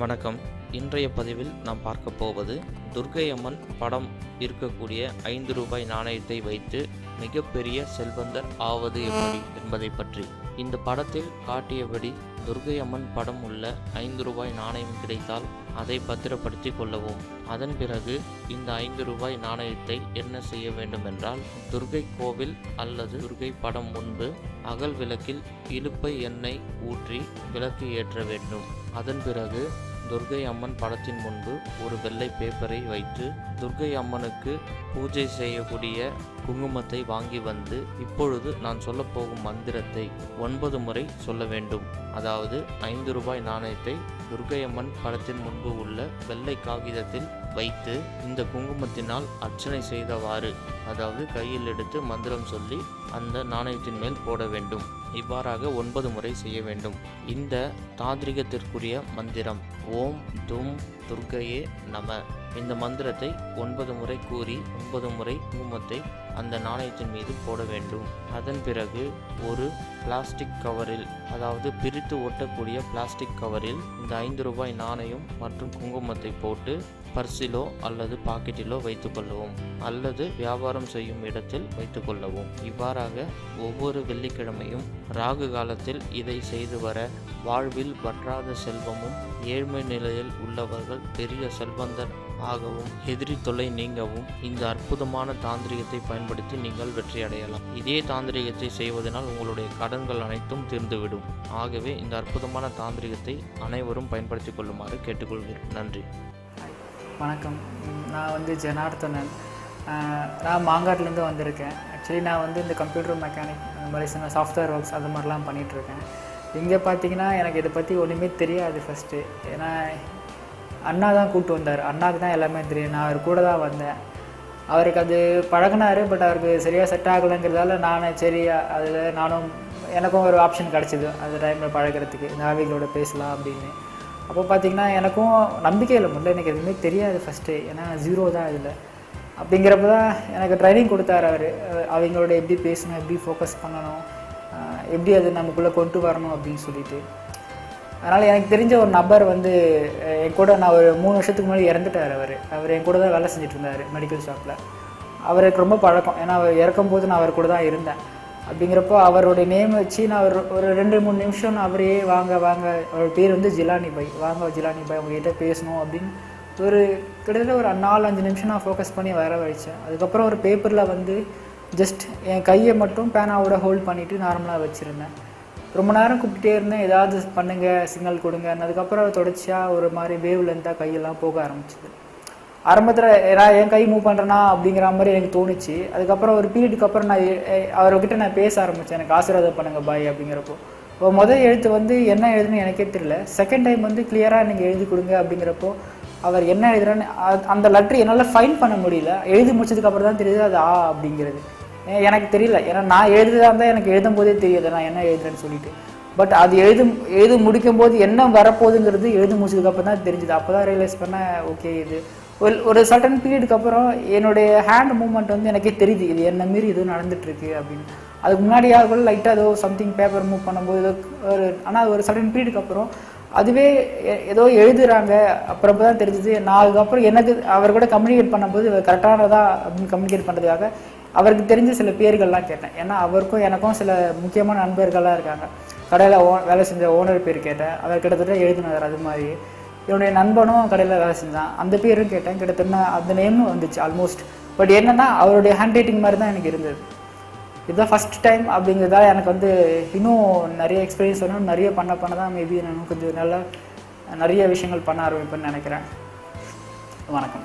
வணக்கம். இன்றைய பதிவில் நாம் பார்க்க போவது துர்க்கை அம்மன் படம் இருக்கக்கூடிய ஐந்து ரூபாய் நாணயத்தை வைத்து மிகப்பெரிய செல்வந்தர் ஆவது எப்படி என்பதை பற்றி. இந்த படத்தில் காட்டியபடி துர்க்கை அம்மன் படம் உள்ள ஐந்து ரூபாய் நாணயம் கிடைத்தால் அதை பத்திரப்படுத்தி கொள்ளவும். அதன் பிறகு இந்த ஐந்து ரூபாய் நாணயத்தை என்ன செய்ய வேண்டும் என்றால் துர்க்கை கோவில் அல்லது துர்க்கை படம் முன்பு அகல் விளக்கில் இலுப்பை எண்ணெய் ஊற்றி விளக்கு ஏற்ற வேண்டும். அதன் பிறகு துர்க்கை அம்மன் படத்தின் முன்பு ஒரு வெள்ளை பேப்பரை வைத்து துர்க்கை அம்மனுக்கு பூஜை செய்யக்கூடிய குங்குமத்தை வாங்கி வந்து இப்பொழுது நான் சொல்லப் போகும் மந்திரத்தை ஒன்பது முறை சொல்ல வேண்டும். அதாவது ஐந்து ரூபாய் நாணயத்தை துர்க்கையம்மன் படத்தின் முன்பு உள்ள வெள்ளை காகிதத்தில் வைத்து இந்த குங்குமத்தினால் அர்ச்சனை செய்தவாறு அதாவது கையில் எடுத்து மந்திரம் சொல்லி அந்த நாணயத்தின் மேல் போட வேண்டும். இவ்வாறாக ஒன்பது முறை செய்ய வேண்டும். இந்த தாந்திரிகத்திற்குரிய மந்திரம் ஓம் தும் துர்க்கையே நம. இந்த மந்திரத்தை ஒன்பது முறை கூறி ஒன்பது முறை குங்குமத்தை அந்த நாணயத்தின் மீது போட வேண்டும். அதன் பிறகு ஒரு பிளாஸ்டிக் கவரில் அதாவது பிரித்து ஒட்டக்கூடிய பிளாஸ்டிக் கவரில் இந்த ஐந்து ரூபாய் நாணயம் மற்றும் குங்குமத்தை போட்டு பர்சிலோ அல்லது பாக்கெட்டிலோ வைத்துக்கொள்ளவும். அல்லது வியாபாரம் செய்யும் இடத்தில் வைத்துக்கொள்ளவும். இவ்வாறாக ஒவ்வொரு வெள்ளிக்கிழமையும் ராகு காலத்தில் இதை செய்து வர வாழ்வில் வற்றாத செல்வமும் ஏழ்மை நிலையில் உள்ளவர்கள் பெரிய செல்வந்தர் ஆகவும் எதிரி தொல்லை நீங்கவும் இந்த அற்புதமான தாந்திரிகத்தை பயன்படுத்தி நீங்கள் வெற்றி அடையலாம். இதே தாந்திரிகத்தை செய்வதனால் உங்களுடைய கடன்கள் அனைத்தும் தீர்ந்துவிடும். ஆகவே இந்த அற்புதமான தாந்திரிகத்தை அனைவரும் பயன்படுத்திக் கொள்ளுமாறு கேட்டுக்கொள்கிறேன். நன்றி. வணக்கம். நான் வந்து ஜனார்த்தனன். நான் மாங்காட்லேருந்து வந்திருக்கேன். ஆக்சுவலி நான் வந்து இந்த கம்ப்யூட்டர் மெக்கானிக் அந்த மாதிரி சின்ன சாஃப்ட்வேர் ஒர்க்ஸ் அது மாதிரிலாம் பண்ணிகிட்ருக்கேன் இங்கே பார்த்தீங்கன்னா எனக்கு இதை பற்றி ஒன்றுமே தெரியாது ஃபஸ்ட்டு ஏன்னா அண்ணா தான் கூப்பிட்டு வந்தார். அண்ணாவுக்கு தான் எல்லாமே தெரியும். நான் அவர் கூட தான் வந்தேன். அவருக்கு அது பழகினார் பட் அவருக்கு சரியாக செட் ஆகலைங்கிறதால நான் சரி அதில் நானும் எனக்கும் ஒரு ஆப்ஷன் கிடச்சிது அந்த டைமில் பழகுறதுக்கு. நாவிகளோட பேசலாம் அப்படின்னு. அப்போ பார்த்தீங்கன்னா எனக்கும் நம்பிக்கை இல்லை. முதல்ல எனக்கு எதுவுமே தெரியாது ஃபஸ்ட்டு ஏன்னா ஜீரோ தான் இதில் அப்படிங்கிறப்ப தான் எனக்கு ட்ரைனிங் கொடுத்தாரு அவர். அவங்களோட எப்படி பேசணும் எப்படி ஃபோக்கஸ் பண்ணணும் எப்படி அது நமக்குள்ளே கொண்டு வரணும் அப்படின்னு சொல்லிட்டு. அதனால் எனக்கு தெரிஞ்ச ஒரு நபர் வந்து என் கூட நான் ஒரு மூணு வருஷத்துக்கு முன்னாடி இறந்துட்டார் அவர். அவர் என் கூட தான் வேலை செஞ்சுட்டு இருந்தார் மெடிக்கல் ஷாப்பில் அவருக்கு ரொம்ப பழக்கம். ஏன்னா அவர் இறக்கும்போது நான் அவர் கூட தான் இருந்தேன். அப்படிங்கிறப்போ அவருடைய நேம் வச்சு நான் ஒரு ஒரு ரெண்டு மூணு நிமிஷம் நான் வாங்க வாங்க. அவர் பேர் வந்து ஜிலானி பாய். வாங்க ஜிலானி பாய் உங்ககிட்ட பேசணும் அப்படின்னு ஒரு கிட்டத்தட்ட ஒரு நாலு அஞ்சு நிமிஷம் நான் ஃபோக்கஸ் பண்ணி வர வச்சேன் அதுக்கப்புறம் ஒரு பேப்பரில் வந்து ஜஸ்ட் என் கையை மட்டும் பேனாவோட ஹோல்ட் பண்ணிவிட்டு நார்மலாக வச்சுருந்தேன். ரொம்ப நேரம் கூப்பிட்டே இருந்தேன். ஏதாவது பண்ணுங்கள் சிக்னல் கொடுங்க அதுக்கப்புறம் தொடர்ச்சியாக ஒரு மாதிரி வேவ் லென்த்தாக கையெல்லாம் போக ஆரம்பிச்சிது. ஆரம்பத்தில் நான் என் கை மூவ் பண்ணுறேனா அப்படிங்கிற மாதிரி எனக்கு தோணுச்சு. அதுக்கப்புறம் ஒரு பீரியடுக்கு அப்புறம் நான் அவர்கிட்ட நான் பேச ஆரம்பித்தேன் எனக்கு ஆசீர்வாதம் பண்ணுங்கள் பாய் அப்படிங்கிறப்போ. இப்போ முதல் எழுத்து வந்து என்ன எழுதுன்னு எனக்கே தெரியல. செகண்ட் டைம் வந்து கிளியராக நீங்கள் எழுதி கொடுங்க அப்படிங்கிறப்போ அவர் என்ன எழுதுறான்னு அ- அந்த லெட்ரு என்னால் ஃபைன் பண்ண முடியல. எழுதி முடிச்சதுக்கப்புறம் தான் தெரியுது அது ஆ அப்படிங்கிறது. எனக்கு தெரியல. ஏன்னா நான் எழுதுதான் இருந்தால் எனக்கு எழுதும் போதே தெரியுது நான் என்ன எழுதுறேன்னு சொல்லிட்டு. பட் அது எழுதும் எழுதி முடிக்கும் போது என்ன வரப்போகுதுங்கிறது எழுதி முடிச்சதுக்கப்புறம் தான் தெரிஞ்சுது. அப்போ தான் ரியலைஸ் பண்ண ஓகே இது ஒரு ஒரு சர்டன் பீரியடுக்கு அப்புறம் என்னுடைய ஹேண்ட் மூவ்மெண்ட் வந்து எனக்கே தெரியுது இது என்ன மீறி எதுவும் நடந்துட்டுருக்கு அப்படின்னு. அதுக்கு முன்னாடி கூட லைட்டாக ஏதோ சம்திங் பேப்பர் மூவ் பண்ணும்போது ஏதோ ஒரு ஆனால் ஒரு சர்டன் பீரியடுக்கு அப்புறம் அதுவே ஏதோ எழுதுறாங்க. அப்புறம் தான் தெரிஞ்சது நான் அதுக்கப்புறம் எனக்கு அவர் கூட கம்யூனிகேட் பண்ணும்போது கரெக்டானதா அப்படின்னு கம்யூனிகேட் பண்ணுறதுக்காக அவருக்கு தெரிஞ்ச சில பேர்கள்லாம் கேட்டேன். ஏன்னா அவருக்கும் எனக்கும் சில முக்கியமான நண்பர்கள்லாம் இருக்காங்க. கடையில் ஓ வேலை செஞ்ச ஓனர் பேர் கேட்டேன். அவர் கிட்டத்தட்ட எழுதினார் அது மாதிரி. என்னுடைய நண்பனும் கடையில் வேலை செஞ்சான். அந்த பேரும் கேட்டேன். கிட்டத்தட்ட அந்த நேமும் வந்துச்சு ஆல்மோஸ்ட் பட் என்னென்னா அவருடைய ஹேண்ட் ரைட்டிங் மாதிரி தான் எனக்கு இருந்தது. இதுதான் ஃபஸ்ட் டைம் அப்படிங்கிறதால எனக்கு வந்து இன்னும் நிறைய எக்ஸ்பீரியன்ஸ் வரணும் நிறைய பண்ண பண்ண தான் மேபி நான் இன்னும் கொஞ்சம் நல்லா நிறைய விஷயங்கள் பண்ண ஆரம்பிப்பேன்னு நினைக்கிறேன். வணக்கம்.